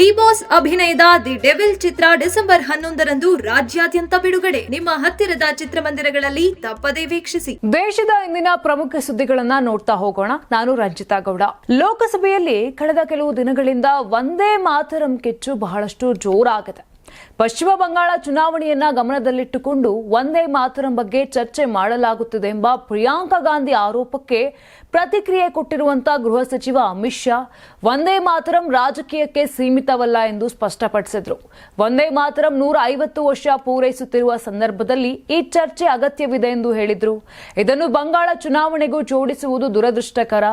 D boss ಅಭಿನಯದ the devil ಚಿತ್ರ December ಹನ್ನೊಂದರಂದು ರಾಜ್ಯಾದ್ಯಂತ ಬಿಡುಗಡೆ. ನಿಮ್ಮ ಹತ್ತಿರದ ಚಿತ್ರಮಂದಿರಗಳಲ್ಲಿ ತಪ್ಪದೇ ವೀಕ್ಷಿಸಿ. ದೇಶದ ಇಂದಿನ ಪ್ರಮುಖ ಸುದ್ದಿಗಳನ್ನ ನೋಡ್ತಾ ಹೋಗೋಣ. ನಾನು ರಂಜಿತಾ ಗೌಡ. ಲೋಕಸಭೆಯಲ್ಲಿ ಕಳೆದ ಕೆಲವು ದಿನಗಳಿಂದ ಒಂದೇ ಮಾತರಂ ಕೆಚ್ಚು ಬಹಳಷ್ಟು ಜೋರಾಗಿದೆ. ಪಶ್ಚಿಮ ಬಂಗಾಳ ಚುನಾವಣೆಯನ್ನ ಗಮನದಲ್ಲಿಟ್ಟುಕೊಂಡು ಒಂದೇ ಮಾತರಂ ಬಗ್ಗೆ ಚರ್ಚೆ ಮಾಡಲಾಗುತ್ತಿದೆ ಎಂಬ ಪ್ರಿಯಾಂಕಾ ಗಾಂಧಿ ಆರೋಪಕ್ಕೆ ಪ್ರತಿಕ್ರಿಯೆ ಕೊಟ್ಟಿರುವಂತಹ ಗೃಹ ಸಚಿವ ಅಮಿತ್ ಶಾ ಒಂದೇ ಮಾತರಂ ರಾಜಕೀಯಕ್ಕೆ ಸೀಮಿತವಲ್ಲ ಎಂದು ಸ್ಪಷ್ಟಪಡಿಸಿದರು. ಒಂದೇ ಮಾತರಂ ನೂರ ಐವತ್ತು ವರ್ಷ ಪೂರೈಸುತ್ತಿರುವ ಸಂದರ್ಭದಲ್ಲಿ ಈ ಚರ್ಚೆ ಅಗತ್ಯವಿದೆ ಎಂದು ಹೇಳಿದರು. ಇದನ್ನು ಬಂಗಾಳ ಚುನಾವಣೆಗೂ ಜೋಡಿಸುವುದು ದುರದೃಷ್ಟಕರ.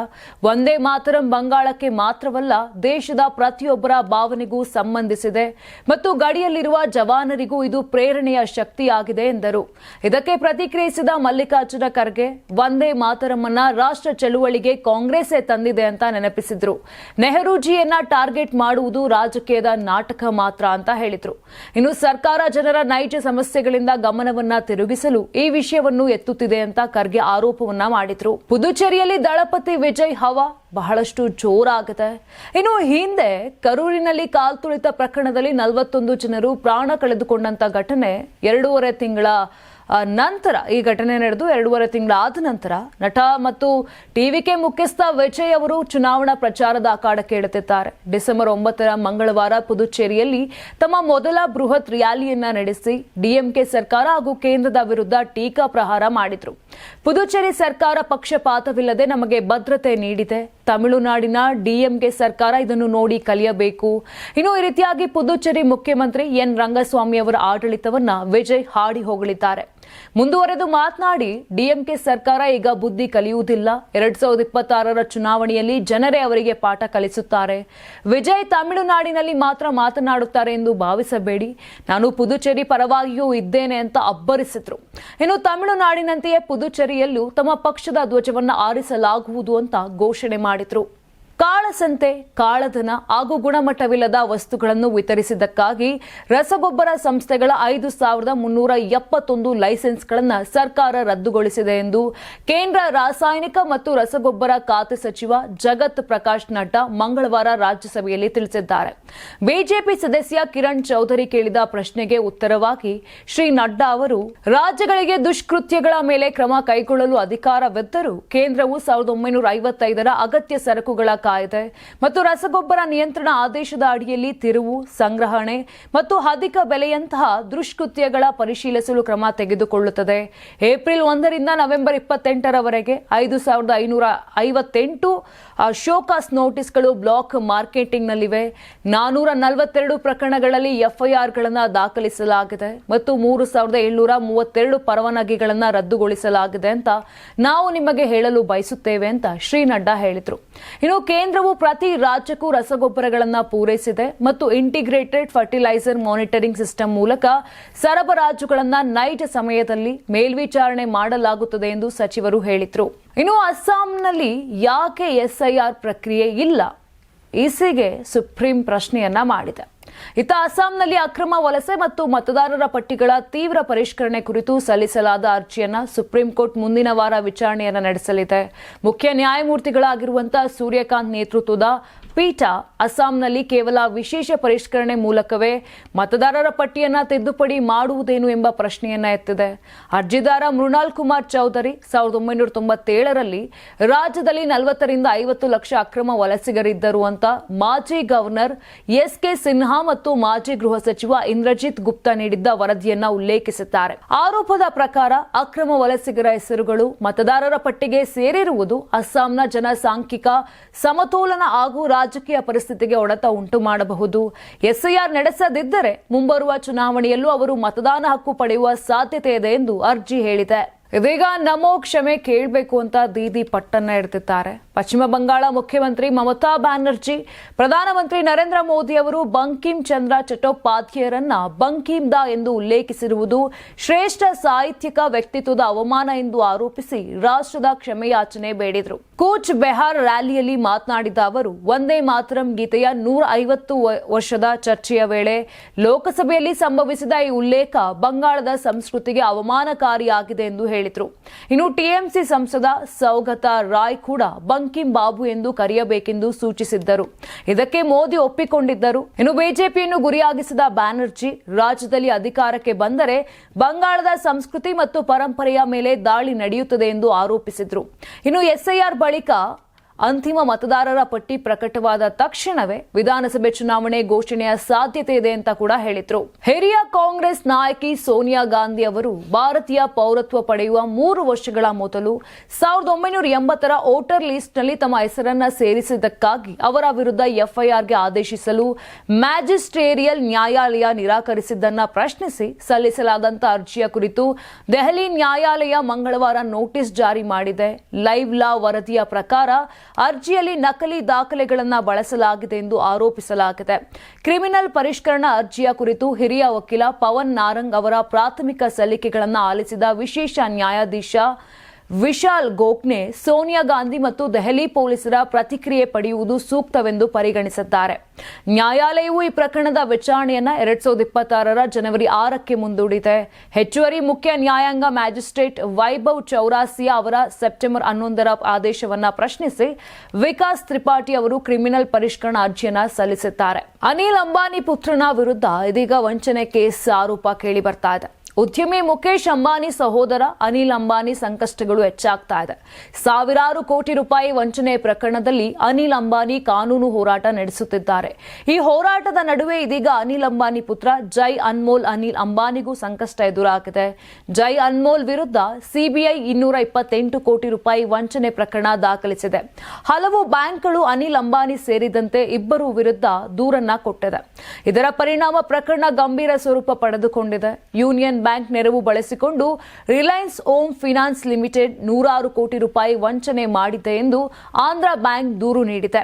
ಒಂದೇ ಮಾತರಂ ಬಂಗಾಳಕ್ಕೆ ಮಾತ್ರವಲ್ಲ, ದೇಶದ ಪ್ರತಿಯೊಬ್ಬರ ಭಾವನೆಗೂ ಸಂಬಂಧಿಸಿದೆ ಮತ್ತು ಗಡಿಯಲ್ಲಿರುವ ಜವಾನರಿಗೂ ಇದು ಪ್ರೇರಣೆಯ ಶಕ್ತಿಯಾಗಿದೆ ಎಂದರು. ಇದಕ್ಕೆ ಪ್ರತಿಕ್ರಿಯಿಸಿದ ಮಲ್ಲಿಕಾರ್ಜುನ ಖರ್ಗೆ ಒಂದೇ ಮಾತರಮ್ಮನ್ನ ರಾಷ್ಟ್ರ ಚಳುವಳಿಗೆ ಕಾಂಗ್ರೆಸ್ಸೇ ತಂದಿದೆ ಅಂತ ನೆನಪಿಸಿದ್ರು. ನೆಹರೂಜಿಯನ್ನ ಟಾರ್ಗೆಟ್ ಮಾಡುವುದು ರಾಜಕೀಯದ ನಾಟಕ ಮಾತ್ರ ಅಂತ ಹೇಳಿದ್ರು. ಇನ್ನು ಸರ್ಕಾರ ಜನರ ನೈಜ ಸಮಸ್ಯೆಗಳಿಂದ ಗಮನವನ್ನ ತಿರುಗಿಸಲು ಈ ವಿಷಯವನ್ನು ಎತ್ತುತ್ತಿದೆ ಅಂತ ಖರ್ಗೆ ಆರೋಪವನ್ನ ಮಾಡಿದ್ರು. ಪುದುಚೇರಿಯಲ್ಲಿ ದಳಪತಿ ವಿಜಯ್ ಹವಾ ಬಹಳಷ್ಟು ಜೋರಾಗುತ್ತೆ. ಇನ್ನು ಹಿಂದೆ ಕರೂರಿನಲ್ಲಿ ಕಾಲ್ತುಳಿತ ಪ್ರಕರಣದಲ್ಲಿ ನಲವತ್ತೊಂದು ಜನರು ಪ್ರಾಣ ಕಳೆದುಕೊಂಡಂತ ಘಟನೆ ಎರಡೂವರೆ ತಿಂಗಳ ನಂತರ ಈ ಘಟನೆ ನಡೆದು ಎರಡೂವರೆ ತಿಂಗಳಾದ ನಂತರ ನಟ ಮತ್ತು ಟಿವಿಕೆ ಮುಖ್ಯಸ್ಥ ವಿಜಯ್ ಅವರು ಚುನಾವಣಾ ಪ್ರಚಾರದ ಅಖಾಡಕ್ಕೆ ಇಡುತ್ತಿದ್ದಾರೆ ಡಿಸೆಂಬರ್ ಒಂಬತ್ತರ ಮಂಗಳವಾರ ಪುದುಚೇರಿಯಲ್ಲಿ ತಮ್ಮ ಮೊದಲ ಬೃಹತ್ ರ್ಯಾಲಿಯನ್ನ ನಡೆಸಿ ಡಿಎಂಕೆ ಸರ್ಕಾರ ಹಾಗೂ ಕೇಂದ್ರದ ವಿರುದ್ಧ ಟೀಕಾ ಪ್ರಹಾರ ಮಾಡಿದ್ರು. ಪುದುಚೇರಿ ಸರ್ಕಾರ ಪಕ್ಷಪಾತವಿಲ್ಲದೆ ನಮಗೆ ಭದ್ರತೆ ನೀಡಿದೆ. ತಮಿಳುನಾಡಿನ ಡಿಎಂಕೆ ಸರ್ಕಾರ ಇದನ್ನು ನೋಡಿ ಕಲಿಯಬೇಕು. ಇನ್ನು ಈ ರೀತಿಯಾಗಿ ಪುದುಚೇರಿ ಮುಖ್ಯಮಂತ್ರಿ ಎನ್ ರಂಗಸ್ವಾಮಿ ಅವರ ಆಡಳಿತವನ್ನ ವಿಜಯ್ ಹಾಡಿ ಹೊಗಳಿದ್ದಾರೆ. ಮುಂದುವರೆದು ಮಾತನಾಡಿ, ಡಿಎಂಕೆ ಸರ್ಕಾರ ಈಗ ಬುದ್ಧಿ ಕಲಿಯುವುದಿಲ್ಲ. ಎರಡ್ ಸಾವಿರದ ಇಪ್ಪತ್ತಾರರ ಚುನಾವಣೆಯಲ್ಲಿ ಜನರೇ ಅವರಿಗೆ ಪಾಠ ಕಲಿಸುತ್ತಾರೆ. ವಿಜಯ್ ತಮಿಳುನಾಡಿನಲ್ಲಿ ಮಾತ್ರ ಮಾತನಾಡುತ್ತಾರೆ ಎಂದು ಭಾವಿಸಬೇಡಿ. ನಾನು ಪುದುಚೇರಿ ಪರವಾಗಿಯೂ ಇದ್ದೇನೆ ಅಂತ ಅಬ್ಬರಿಸಿದ್ರು. ಇನ್ನು ತಮಿಳುನಾಡಿನಂತೆಯೇ ಪುದುಚೇರಿಯಲ್ಲೂ ತಮ್ಮ ಪಕ್ಷದ ಧ್ವಜವನ್ನು ಆರಿಸಲಾಗುವುದು ಅಂತ ಘೋಷಣೆ ಮಾಡಿದ್ರು. ಕಾಳಸಂತೆ, ಕಾಳಧನ ಹಾಗೂ ಗುಣಮಟ್ಟವಿಲ್ಲದ ವಸ್ತುಗಳನ್ನು ವಿತರಿಸಿದ್ದಕ್ಕಾಗಿ ರಸಗೊಬ್ಬರ ಸಂಸ್ಥೆಗಳ ಐದು ಸಾವಿರದ ಮುನ್ನೂರ ಎಪ್ಪತ್ತೊಂದು ಲೈಸೆನ್ಸ್ಗಳನ್ನು ಸರ್ಕಾರ ರದ್ದುಗೊಳಿಸಿದೆ ಎಂದು ಕೇಂದ್ರ ರಾಸಾಯನಿಕ ಮತ್ತು ರಸಗೊಬ್ಬರ ಖಾತೆ ಸಚಿವ ಜಗತ್ ಪ್ರಕಾಶ್ ನಡ್ಡಾ ಮಂಗಳವಾರ ರಾಜ್ಯಸಭೆಯಲ್ಲಿ ತಿಳಿಸಿದ್ದಾರೆ. ಬಿಜೆಪಿ ಸದಸ್ಯ ಕಿರಣ್ ಚೌಧರಿ ಕೇಳಿದ ಪ್ರಶ್ನೆಗೆ ಉತ್ತರವಾಗಿ ಶ್ರೀ ನಡ್ಡಾ ಅವರು, ರಾಜ್ಯಗಳಿಗೆ ದುಷ್ಕೃತ್ಯಗಳ ಮೇಲೆ ಕ್ರಮ ಕೈಗೊಳ್ಳಲು ಅಧಿಕಾರವಿದ್ದರೂ ಕೇಂದ್ರವು ಸಾವಿರದ ಒಂಬೈನೂರ ಐವತ್ತೈದರ ಅಗತ್ಯ ಸರಕುಗಳ ಕಾಯ್ದೆ ಮತ್ತು ರಸಗೊಬ್ಬರ ನಿಯಂತ್ರಣ ಆದೇಶದ ಅಡಿಯಲ್ಲಿ ತಿರುವು, ಸಂಗ್ರಹಣೆ ಮತ್ತು ಅಧಿಕ ಬೆಲೆಯಂತಹ ದುಷ್ಕೃತ್ಯಗಳ ಪರಿಶೀಲಿಸಲು ಕ್ರಮ ತೆಗೆದುಕೊಳ್ಳುತ್ತದೆ. ಏಪ್ರಿಲ್ ಒಂದರಿಂದ ನವೆಂಬರ್ ಇಪ್ಪತ್ತೆಂಟರವರೆಗೆ ಐದು ಸಾವಿರದ ಐನೂರ ಐವತ್ತೆಂಟು ಶೋಕಾಸ್ ನೋಟಿಸ್ಗಳು ಬ್ಲಾಕ್ ಮಾರ್ಕೆಟಿಂಗ್ನಲ್ಲಿವೆ. ನಾನೂರ ನಲವತ್ತೆರಡು ಪ್ರಕರಣಗಳಲ್ಲಿ ಎಫ್ಐಆರ್ಗಳನ್ನು ದಾಖಲಿಸಲಾಗಿದೆ ಮತ್ತು ಮೂರು ಸಾವಿರದ ಏಳ್ನೂರ ಮೂವತ್ತೆರಡು ಪರವಾನಗಿಗಳನ್ನು ರದ್ದುಗೊಳಿಸಲಾಗಿದೆ ಅಂತ ನಾವು ನಿಮಗೆ ಹೇಳಲು ಬಯಸುತ್ತೇವೆ ಅಂತ ಶ್ರೀ ನಡ್ಡಾ ಹೇಳಿದರು. ಇನ್ನು ಕೇಂದ್ರವು ಪ್ರತಿ ರಾಜ್ಯಕ್ಕೂ ರಸಗೊಬ್ಬರಗಳನ್ನು ಪೂರೈಸಿದೆ ಮತ್ತು ಇಂಟಿಗ್ರೇಟೆಡ್ ಫರ್ಟಿಲೈಸರ್ ಮಾನಿಟರಿಂಗ್ ಸಿಸ್ಟಮ್ ಮೂಲಕ ಸರಬರಾಜುಗಳನ್ನು ನೈಜ ಸಮಯದಲ್ಲಿ ಮೇಲ್ವಿಚಾರಣೆ ಮಾಡಲಾಗುತ್ತದೆ ಎಂದು ಸಚಿವರು ಹೇಳಿದರು. ಇನ್ನು ಅಸ್ಸಾಂನಲ್ಲಿ ಯಾಕೆ ಎಸ್ಐಆರ್ ಪ್ರಕ್ರಿಯೆ ಇಲ್ಲ? ಇಸಿಗೆ ಸುಪ್ರೀಂ ಪ್ರಶ್ನೆಯನ್ನ ಮಾಡಿದೆ. ಇತ್ತ ಅಸ್ಸಾಂನಲ್ಲಿ ಅಕ್ರಮ ವಲಸೆ ಮತ್ತು ಮತದಾರರ ಪಟ್ಟಿಗಳ ತೀವ್ರ ಪರಿಷ್ಕರಣೆ ಕುರಿತು ಸಲ್ಲಿಸಲಾದ ಅರ್ಜಿಯನ್ನ ಸುಪ್ರೀಂ ಕೋರ್ಟ್ ಮುಂದಿನ ವಾರ ವಿಚಾರಣೆಯನ್ನ ನಡೆಸಲಿದೆ. ಮುಖ್ಯ ನ್ಯಾಯಮೂರ್ತಿಗಳಾಗಿರುವಂತಹ ಸೂರ್ಯಕಾಂತ್ ನೇತೃತ್ವದ ಪೀಠ ಅಸ್ಸಾಂನಲ್ಲಿ ಕೇವಲ ವಿಶೇಷ ಪರಿಷ್ಕರಣೆ ಮೂಲಕವೇ ಮತದಾರರ ಪಟ್ಟಿಯನ್ನ ತಿದ್ದುಪಡಿ ಮಾಡುವುದೇನು ಎಂಬ ಪ್ರಶ್ನೆಯನ್ನ ಎತ್ತಿದೆ. ಅರ್ಜಿದಾರ ಮೃಣಾಲ್ ಕುಮಾರ್ ಚೌಧರಿ ಸಾವಿರದ ಒಂಬೈನೂರ ತೊಂಬತ್ತೇಳರಲ್ಲಿ ರಾಜ್ಯದಲ್ಲಿ ನಲವತ್ತರಿಂದ ಐವತ್ತು ಲಕ್ಷ ಅಕ್ರಮ ವಲಸಿಗರಿದ್ದರು ಅಂತ ಮಾಜಿ ಗವರ್ನರ್ ಎಸ್ ಕೆ ಸಿನ್ಹಾ ಮತ್ತು ಮಾಜಿ ಗೃಹ ಸಚಿವ ಇಂದ್ರಜಿತ್ ಗುಪ್ತಾ ನೀಡಿದ್ದ ವರದಿಯನ್ನ ಉಲ್ಲೇಖಿಸುತ್ತಾರೆ ಆರೋಪದ ಪ್ರಕಾರ ಅಕ್ರಮ ವಲಸಿಗರ ಹೆಸರುಗಳು ಮತದಾರರ ಪಟ್ಟಿಗೆ ಸೇರಿರುವುದು ಅಸ್ಸಾಂನ ಜನಸಾಂಖ್ಯಿಕ ಸಮತೋಲನ ಹಾಗೂ ರಾಜಕೀಯ ಪರಿಸ್ಥಿತಿಗೆ ಒಡೆತ ಉಂಟು ಮಾಡಬಹುದು. ಎಸ್ಐಆರ್ ನಡೆಸದಿದ್ದರೆ ಮುಂಬರುವ ಚುನಾವಣೆಯಲ್ಲೂ ಅವರು ಮತದಾನ ಹಕ್ಕು ಪಡೆಯುವ ಸಾಧ್ಯತೆ ಇದೆ ಎಂದು ಅರ್ಜಿ ಹೇಳಿದೆ. ಇದೀಗ ನಮೋ ಕ್ಷಮೆ ಕೇಳಬೇಕು ಅಂತ ದೀದಿ ಪಟ್ಟನ್ನ ಹಿಡಿದಿದ್ದಾರೆ ಪಶ್ಚಿಮ ಬಂಗಾಳ ಮುಖ್ಯಮಂತ್ರಿ ಮಮತಾ ಬ್ಯಾನರ್ಜಿ, ಪ್ರಧಾನಮಂತ್ರಿ ನರೇಂದ್ರ ಮೋದಿ ಅವರು ಬಂಕಿಂ ಚಂದ್ರ ಚಟ್ಟೋಪಾಧ್ಯಾಯರನ್ನ ಬಂಕಿಂ ದಾ ಎಂದು ಉಲ್ಲೇಖಿಸಿರುವುದು ಶ್ರೇಷ್ಠ ಸಾಹಿತ್ಯಿಕ ವ್ಯಕ್ತಿತ್ವದ ಅವಮಾನ ಎಂದು ಆರೋಪಿಸಿ ರಾಷ್ಟ್ರದ ಕ್ಷಮೆಯಾಚನೆ ಬೇಡಿದರು. ಕೂಚ್ ಬೆಹಾರ್ ರ್ಯಾಲಿಯಲ್ಲಿ ಮಾತನಾಡಿದ ಅವರು ಒಂದೇ ಮಾತರಂ ಗೀತೆಯ ನೂರ ಐವತ್ತು ವರ್ಷದ ಚರ್ಚೆಯ ವೇಳೆ ಲೋಕಸಭೆಯಲ್ಲಿ ಸಂಭವಿಸಿದ ಈ ಉಲ್ಲೇಖ ಬಂಗಾಳದ ಸಂಸ್ಕೃತಿಗೆ ಅವಮಾನಕಾರಿಯಾಗಿದೆ ಎಂದು ಹೇಳಿದರು. ಇನ್ನು ಟಿಎಂಸಿ ಸಂಸದ ಸೌಗತ ರಾಯ್ ಕೂಡ ಬಂಕಿಂ ಬಾಬು ಎಂದು ಕರೆಯಬೇಕೆಂದು ಸೂಚಿಸಿದ್ದರು. ಇದಕ್ಕೆ ಮೋದಿ ಒಪ್ಪಿಕೊಂಡಿದ್ದರು. ಇನ್ನು ಬಿಜೆಪಿಯನ್ನು ಗುರಿಯಾಗಿಸಿದ ಬ್ಯಾನರ್ಜಿ ರಾಜ್ಯದಲ್ಲಿ ಅಧಿಕಾರಕ್ಕೆ ಬಂದರೆ ಬಂಗಾಳದ ಸಂಸ್ಕೃತಿ ಮತ್ತು ಪರಂಪರೆಯ ಮೇಲೆ ದಾಳಿ ನಡೆಯುತ್ತದೆ ಎಂದು ಆರೋಪಿಸಿದರು. ಇನ್ನು ಎಸ್ಐಆರ್ ಬಳಿಕ ಅಂತಿಮ ಮತದಾರರ ಪಟ್ಟಿ ಪ್ರಕಟವಾದ ತಕ್ಷಣವೇ ವಿಧಾನಸಭೆ ಚುನಾವಣೆ ಘೋಷಣೆಯ ಸಾಧ್ಯತೆ ಇದೆ ಅಂತ ಕೂಡ ಹೇಳಿದ್ರು. ಹಿರಿಯ ಕಾಂಗ್ರೆಸ್ ನಾಯಕಿ ಸೋನಿಯಾ ಗಾಂಧಿ ಅವರು ಭಾರತೀಯ ಪೌರತ್ವ ಪಡೆಯುವ ಮೂರು ವರ್ಷಗಳ ಮೊದಲು ಸಾವಿರದ ಒಂಬೈನೂರ ಎಂಬತ್ತರ ವೋಟರ್ ಲಿಸ್ಟ್ನಲ್ಲಿ ತಮ್ಮ ಹೆಸರನ್ನ ಸೇರಿಸಿದ್ದಕ್ಕಾಗಿ ಅವರ ವಿರುದ್ಧ ಎಫ್ಐಆರ್ಗೆ ಆದೇಶಿಸಲು ಮ್ಯಾಜಿಸ್ಟ್ರೇರಿಯಲ್ ನ್ಯಾಯಾಲಯ ನಿರಾಕರಿಸಿದ್ದನ್ನ ಪ್ರಶ್ನಿಸಿ ಸಲ್ಲಿಸಲಾದಂತ ಅರ್ಜಿಯ ಕುರಿತು ದೆಹಲಿ ನ್ಯಾಯಾಲಯ ಮಂಗಳವಾರ ನೋಟಿಸ್ ಜಾರಿ ಮಾಡಿದೆ. ಲೈವ್ ಲಾ ವರದಿಯ ಪ್ರಕಾರ ಅರ್ಜಿಯಲ್ಲಿ ನಕಲಿ ದಾಖಲೆಗಳನ್ನು ಬಳಸಲಾಗಿದೆ ಎಂದು ಆರೋಪಿಸಲಾಗಿದೆ. ಕ್ರಿಮಿನಲ್ ಪರಿಷ್ಕರಣಾ ಅರ್ಜಿಯ ಕುರಿತು ಹಿರಿಯ ವಕೀಲ ಪವನ್ ನಾರಂಗ್ ಅವರ ಪ್ರಾಥಮಿಕ ಸಲ್ಲಿಕೆಗಳನ್ನು ಆಲಿಸಿದ ವಿಶೇಷ ನ್ಯಾಯಾಧೀಶ ವಿಶಾಲ್ ಗೋಖ್ನೆ, ಸೋನಿಯಾ ಗಾಂಧಿ ಮತ್ತು ದೆಹಲಿ ಪೊಲೀಸರ ಪ್ರತಿಕ್ರಿಯೆ ಪಡೆಯುವುದು ಸೂಕ್ತವೆಂದು ಪರಿಗಣಿಸಿದ್ದಾರೆ. ನ್ಯಾಯಾಲಯವು ಈ ಪ್ರಕರಣದ ವಿಚಾರಣೆಯನ್ನು ಎರಡ್ ಸಾವಿರದ ಇಪ್ಪತ್ತಾರರ ಜನವರಿ ಆರಕ್ಕೆ ಮುಂದೂಡಿದೆ. ಹೆಚ್ಚುವರಿ ಮುಖ್ಯ ನ್ಯಾಯಾಂಗ ಮ್ಯಾಜಿಸ್ಟ್ರೇಟ್ ವೈಭವ್ ಚೌರಾಸಿಯಾ ಅವರ ಸೆಪ್ಟೆಂಬರ್ ಹನ್ನೊಂದರ ಆದೇಶವನ್ನು ಪ್ರಶ್ನಿಸಿ ವಿಕಾಸ್ ತ್ರಿಪಾಠಿ ಅವರು ಕ್ರಿಮಿನಲ್ ಪರಿಷ್ಕರಣಾ ಅರ್ಜಿಯನ್ನ ಸಲ್ಲಿಸಿದ್ದಾರೆ. ಅನಿಲ್ ಅಂಬಾನಿ ಪುತ್ರನ ವಿರುದ್ಧ ಇದೀಗ ವಂಚನೆ ಕೇಸ್ ಆರೋಪ ಕೇಳಿ ಬರ್ತಾ ಇದೆ. ಉದ್ಯಮಿ ಮುಖೇಶ್ ಅಂಬಾನಿ ಸಹೋದರ ಅನಿಲ್ ಅಂಬಾನಿ ಸಂಕಷ್ಟಗಳು ಹೆಚ್ಚಾಗ್ತಾ ಇದೆ. ಸಾವಿರಾರು ಕೋಟಿ ರೂಪಾಯಿ ವಂಚನೆ ಪ್ರಕರಣದಲ್ಲಿ ಅನಿಲ್ ಅಂಬಾನಿ ಕಾನೂನು ಹೋರಾಟ ನಡೆಸುತ್ತಿದ್ದಾರೆ. ಈ ಹೋರಾಟದ ನಡುವೆ ಇದೀಗ ಅನಿಲ್ ಅಂಬಾನಿ ಪುತ್ರ ಜೈ ಅನ್ಮೋಲ್ ಅನಿಲ್ ಅಂಬಾನಿಗೂ ಸಂಕಷ್ಟ ಎದುರಾಗಿದೆ. ಜೈ ಅನ್ಮೋಲ್ ವಿರುದ್ಧ ಸಿಬಿಐ ಇನ್ನೂರ ಇಪ್ಪತ್ತೆಂಟು ಕೋಟಿ ರೂಪಾಯಿ ವಂಚನೆ ಪ್ರಕರಣ ದಾಖಲಿಸಿದೆ. ಹಲವು ಬ್ಯಾಂಕ್ಗಳು ಅನಿಲ್ ಅಂಬಾನಿ ಸೇರಿದಂತೆ ಇಬ್ಬರು ವಿರುದ್ಧ ದೂರನ್ನ ಕೊಟ್ಟಿದೆ. ಇದರ ಪರಿಣಾಮ ಪ್ರಕರಣ ಗಂಭೀರ ಸ್ವರೂಪ ಪಡೆದುಕೊಂಡಿದೆ. ಯೂನಿಯನ್ ಬ್ಯಾಂಕ್ ನೆರವು ಬಳಸಿಕೊಂಡು ರಿಲಯನ್ಸ್ ಓಮ್ ಫಿನಾನ್ಸ್ ಲಿಮಿಟೆಡ್ ನೂರಾರು ಕೋಟಿ ರೂಪಾಯಿ ವಂಚನೆ ಮಾಡಿದೆ ಎಂದು ಆಂಧ್ರ ಬ್ಯಾಂಕ್ ದೂರು ನೀಡಿದೆ.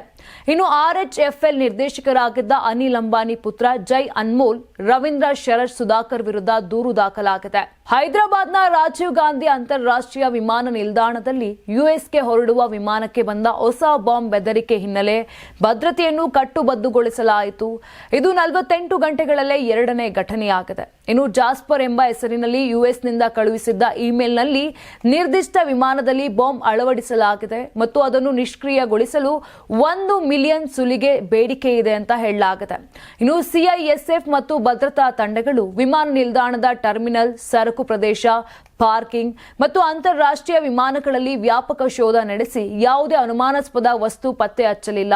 ಇನ್ನು ಆರ್ಎಚ್ಎಫ್ಎಲ್ ನಿರ್ದೇಶಕರಾಗಿದ್ದ ಅನಿಲ್ ಅಂಬಾನಿ ಪುತ್ರ ಜೈ ಅನ್ಮೋಲ್, ರವೀಂದ್ರ ಶರತ್ ಸುಧಾಕರ್ ವಿರುದ್ಧ ದೂರು ದಾಖಲಾಗಿದೆ. ಹೈದರಾಬಾದ್ನ ರಾಜೀವ್ ಗಾಂಧಿ ಅಂತಾರಾಷ್ಟ್ರೀಯ ವಿಮಾನ ನಿಲ್ದಾಣದಲ್ಲಿ ಯುಎಸ್ಗೆ ಹೊರಡುವ ವಿಮಾನಕ್ಕೆ ಬಂದ ಹೊಸ ಬಾಂಬ್ ಬೆದರಿಕೆ ಹಿನ್ನೆಲೆ ಭದ್ರತೆಯನ್ನು ಕಟ್ಟುಬದ್ದುಗೊಳಿಸಲಾಯಿತು ಇದು ನಲವತ್ತೆಂಟು ಗಂಟೆಗಳಲ್ಲೇ ಎರಡನೇ ಘಟನೆಯಾಗಿದೆ. ಇನ್ನು ಜಾಸ್ಪರ್ ಎಂಬ ಹೆಸರಿನಲ್ಲಿ ಯುಎಸ್ನಿಂದ ಕಳುಹಿಸಿದ್ದ ಇಮೇಲ್ನಲ್ಲಿ ನಿರ್ದಿಷ್ಟ ವಿಮಾನದಲ್ಲಿ ಬಾಂಬ್ ಅಳವಡಿಸಲಾಗಿದೆ ಮತ್ತು ಅದನ್ನು ನಿಷ್ಕ್ರಿಯಗೊಳಿಸಲು ಒಂದು ಮಿಲಿಯನ್ ಸುಲಿಗೆ ಬೇಡಿಕೆ ಇದೆ ಅಂತ ಹೇಳಲಾಗಿದೆ. ಇನ್ನು ಸಿಐಎಸ್ಎಫ್ ಮತ್ತು ಭದ್ರತಾ ತಂಡಗಳು ವಿಮಾನ ನಿಲ್ದಾಣದ ಟರ್ಮಿನಲ್, ಸರಕು ಪ್ರದೇಶ, ಪಾರ್ಕಿಂಗ್ ಮತ್ತು ಅಂತಾರಾಷ್ಟ್ರೀಯ ವಿಮಾನಗಳಲ್ಲಿ ವ್ಯಾಪಕ ಶೋಧ ನಡೆಸಿ ಯಾವುದೇ ಅನುಮಾನಾಸ್ಪದ ವಸ್ತು ಪತ್ತೆ ಹಚ್ಚಲಿಲ್ಲ.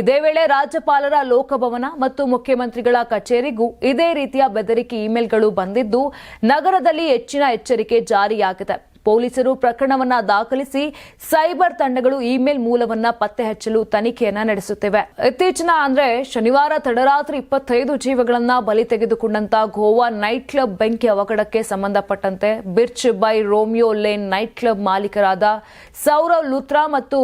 ಇದೇ ವೇಳೆ ರಾಜ್ಯಪಾಲರ ಲೋಕಭವನ ಮತ್ತು ಮುಖ್ಯಮಂತ್ರಿಗಳ ಕಚೇರಿಗೂ ಇದೇ ರೀತಿಯ ಬೆದರಿಕೆ ಇಮೇಲ್ಗಳು ಬಂದಿದ್ದು, ನಗರದಲ್ಲಿ ಹೆಚ್ಚಿನ ಎಚ್ಚರಿಕೆ ಜಾರಿಯಾಗಿದೆ. ಪೊಲೀಸರು ಪ್ರಕರಣವನ್ನ ದಾಖಲಿಸಿ ಸೈಬರ್ ತಂಡಗಳು ಇಮೇಲ್ ಮೂಲವನ್ನ ಪತ್ತೆ ಹಚ್ಚಲು ತನಿಖೆಯನ್ನ ನಡೆಸುತ್ತಿವೆ. ಇತ್ತೀಚಿನ ಅಂದ್ರೆ ಶನಿವಾರ ತಡರಾತ್ರಿ ಇಪ್ಪತ್ತೈದು ಜೀವಗಳನ್ನ ಬಲಿ ತೆಗೆದುಕೊಂಡಂತ ಗೋವಾ ನೈಟ್ ಕ್ಲಬ್ ಬೆಂಕಿ ಅವಘಡಕ್ಕೆ ಸಂಬಂಧಪಟ್ಟಂತೆ Birch by Romeo Lane night club ಮಾಲೀಕರಾದ Sourav Luthra ಮತ್ತು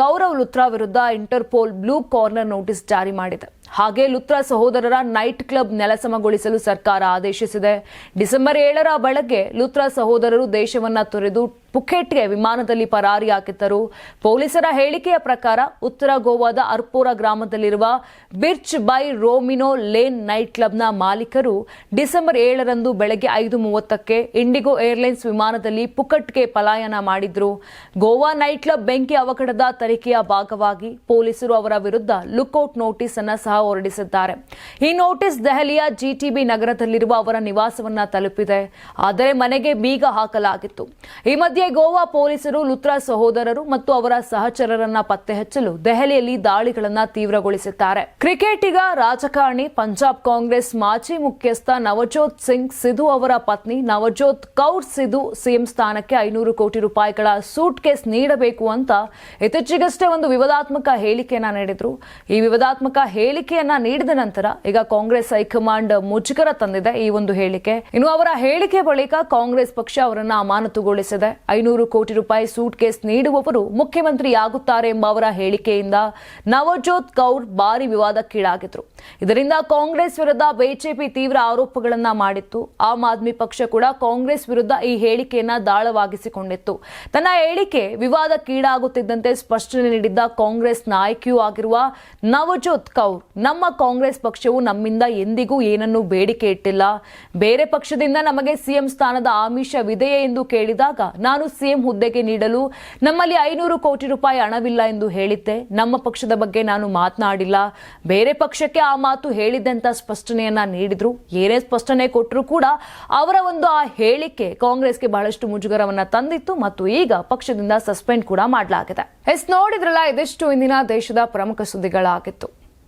ಗೌರವ್ ಲುತ್ರಾ ವಿರುದ್ಧ ಇಂಟರ್ಪೋಲ್ ಬ್ಲೂ ಕಾರ್ನರ್ ನೋಟಿಸ್ ಜಾರಿ ಮಾಡಿದೆ. ಹಾಗೆ ಲುತ್ರಾ ಸಹೋದರರ ನೈಟ್ ಕ್ಲಬ್ ನೆಲಸಮಗೊಳಿಸಲು ಸರ್ಕಾರ ಆದೇಶಿಸಿದೆ. ಡಿಸೆಂಬರ್ ಏಳರ ಬೆಳಗ್ಗೆ ಲುತ್ರಾ ಸಹೋದರರು ದೇಶವನ್ನ ತೊರೆದು ಪುಖೆಟ್ಗೆ ವಿಮಾನದಲ್ಲಿ ಪರಾರಿ ಹಾಕಿದ್ದರು. ಪೊಲೀಸರ ಹೇಳಿಕೆಯ ಪ್ರಕಾರ ಉತ್ತರ ಗೋವಾದ ಅರ್ಪೋರಾ ಗ್ರಾಮದಲ್ಲಿರುವ Birch by Romeo Lane night ಕ್ಲಬ್ನ ಮಾಲೀಕರು ಡಿಸೆಂಬರ್ ಏಳರಂದು ಬೆಳಗ್ಗೆ ಐದು ಮೂವತ್ತಕ್ಕೆ ಇಂಡಿಗೋ ಏರ್ಲೈನ್ಸ್ ವಿಮಾನದಲ್ಲಿ ಪುಕಟ್ಗೆ ಪಲಾಯನ ಮಾಡಿದ್ರು. ಗೋವಾ ನೈಟ್ ಕ್ಲಬ್ ಬೆಂಕಿ ಅವಘಡದ ತನಿಖೆಯ ಭಾಗವಾಗಿ ಪೊಲೀಸರು ಅವರ ವಿರುದ್ಧ ಲುಕ್ಔಟ್ ನೋಟಿಸ್ ಅನ್ನು ಸಹ ಹೊರಡಿಸಿದ್ದಾರೆ. ಈ ನೋಟಿಸ್ ದೆಹಲಿಯ ಜಿಟಿಬಿ ನಗರದಲ್ಲಿರುವ ಅವರ ನಿವಾಸವನ್ನ ತಲುಪಿದೆ. ಆದರೆ ಮನೆಗೆ ಬೀಗ ಹಾಕಲಾಗಿತ್ತು. ಈ ಗೋವಾ ಪೊಲೀಸರು, ಲುತ್ರಾ ಸಹೋದರರು ಮತ್ತು ಅವರ ಸಹಚರರನ್ನ ಪತ್ತೆ ಹಚ್ಚಲು ದೆಹಲಿಯಲ್ಲಿ ದಾಳಿಗಳನ್ನ ತೀವ್ರಗೊಳಿಸಿದ್ದಾರೆ. ಕ್ರಿಕೆಟಿಗ, ರಾಜಕಾರಣಿ, ಪಂಜಾಬ್ ಕಾಂಗ್ರೆಸ್ ಮಾಜಿ ಮುಖ್ಯಸ್ಥ ನವಜೋತ್ ಸಿಂಗ್ ಸಿಧು ಅವರ ಪತ್ನಿ ನವಜೋತ್ ಕೌರ್ ಸಿಧು ಸಿಎಂ ಸ್ಥಾನಕ್ಕೆ ಐನೂರು ಕೋಟಿ ರೂಪಾಯಿಗಳ ಸೂಟ್ ಕೇಸ್ ನೀಡಬೇಕು ಅಂತ ಇತ್ತೀಚೆಗಷ್ಟೇ ಒಂದು ವಿವಾದಾತ್ಮಕ ಹೇಳಿಕೆಯನ್ನ ನೀಡಿದ್ರು. ಈ ವಿವಾದಾತ್ಮಕ ಹೇಳಿಕೆಯನ್ನ ನೀಡಿದ ನಂತರ ಈಗ ಕಾಂಗ್ರೆಸ್ ಹೈಕಮಾಂಡ್ ಮುಜುಗರ ತಂದಿದೆ ಈ ಒಂದು ಹೇಳಿಕೆ. ಇನ್ನು ಅವರ ಹೇಳಿಕೆ ಬಳಿಕ ಕಾಂಗ್ರೆಸ್ ಪಕ್ಷ ಅವರನ್ನ ಅಮಾನತುಗೊಳಿಸಿದೆ. ಐನೂರು ಕೋಟಿ ರೂಪಾಯಿ ಸೂಟ್ ಕೇಸ್ ನೀಡುವವರು ಮುಖ್ಯಮಂತ್ರಿಯಾಗುತ್ತಾರೆ ಎಂಬ ಅವರ ಹೇಳಿಕೆಯಿಂದ ನವಜೋತ್ ಕೌರ್ ಭಾರಿ ವಿವಾದಕ್ಕೀಡಾಗಿದ್ರು ಇದರಿಂದ ಕಾಂಗ್ರೆಸ್ ವಿರುದ್ಧ ಬಿಜೆಪಿ ತೀವ್ರ ಆರೋಪಗಳನ್ನ ಮಾಡಿತ್ತು. ಆಮ್ ಆದ್ಮಿ ಪಕ್ಷ ಕೂಡ ಕಾಂಗ್ರೆಸ್ ವಿರುದ್ಧ ಈ ಹೇಳಿಕೆಯನ್ನ ದಾಳವಾಗಿಸಿಕೊಂಡಿತ್ತು. ತನ್ನ ಹೇಳಿಕೆ ವಿವಾದಕ್ಕೀಡಾಗುತ್ತಿದ್ದಂತೆ ಸ್ಪಷ್ಟನೆ ನೀಡಿದ್ದ ಕಾಂಗ್ರೆಸ್ ನಾಯಕಿಯೂ ಆಗಿರುವ ನವಜೋತ್ ಕೌರ್, ನಮ್ಮ ಕಾಂಗ್ರೆಸ್ ಪಕ್ಷವು ನಮ್ಮಿಂದ ಎಂದಿಗೂ ಏನನ್ನೂ ಬೇಡಿಕೆ ಇಟ್ಟಿಲ್ಲ. ಬೇರೆ ಪಕ್ಷದಿಂದ ನಮಗೆ ಸಿಎಂ ಸ್ಥಾನದ ಆಮಿಷವಿದೆಯೇ ಎಂದು ಕೇಳಿದಾಗ, ನಾನು ನಾನು ಸಿಎಂ ಹುದ್ದೆಗೆ ನೀಡಲು ನಮ್ಮಲ್ಲಿ ಐನೂರು ಕೋಟಿ ರೂಪಾಯಿ ಹಣವಿಲ್ಲ ಎಂದು ಹೇಳಿದ್ದೆ. ನಮ್ಮ ಪಕ್ಷದ ಬಗ್ಗೆ ನಾನು ಮಾತನಾಡಿಲ್ಲ. ಬೇರೆ ಪಕ್ಷಕ್ಕೆ ಆ ಮಾತು ಹೇಳಿದ್ದೆ ಅಂತ ಸ್ಪಷ್ಟನೆಯನ್ನ ನೀಡಿದ್ರು. ಏನೇ ಸ್ಪಷ್ಟನೆ ಕೊಟ್ಟರು ಕೂಡ ಅವರ ಒಂದು ಆ ಹೇಳಿಕೆ ಕಾಂಗ್ರೆಸ್ಗೆ ಬಹಳಷ್ಟು ಮುಜುಗರವನ್ನ ತಂದಿತ್ತು ಮತ್ತು ಈಗ ಪಕ್ಷದಿಂದ ಸಸ್ಪೆಂಡ್ ಕೂಡ ಮಾಡಲಾಗಿದೆ. ಎಸ್, ನೋಡಿದ್ರಲ್ಲ, ಇದಿಷ್ಟು ಇಂದಿನ ದೇಶದ ಪ್ರಮುಖ ಸುದ್ದಿಗಳಾಗಿತ್ತು.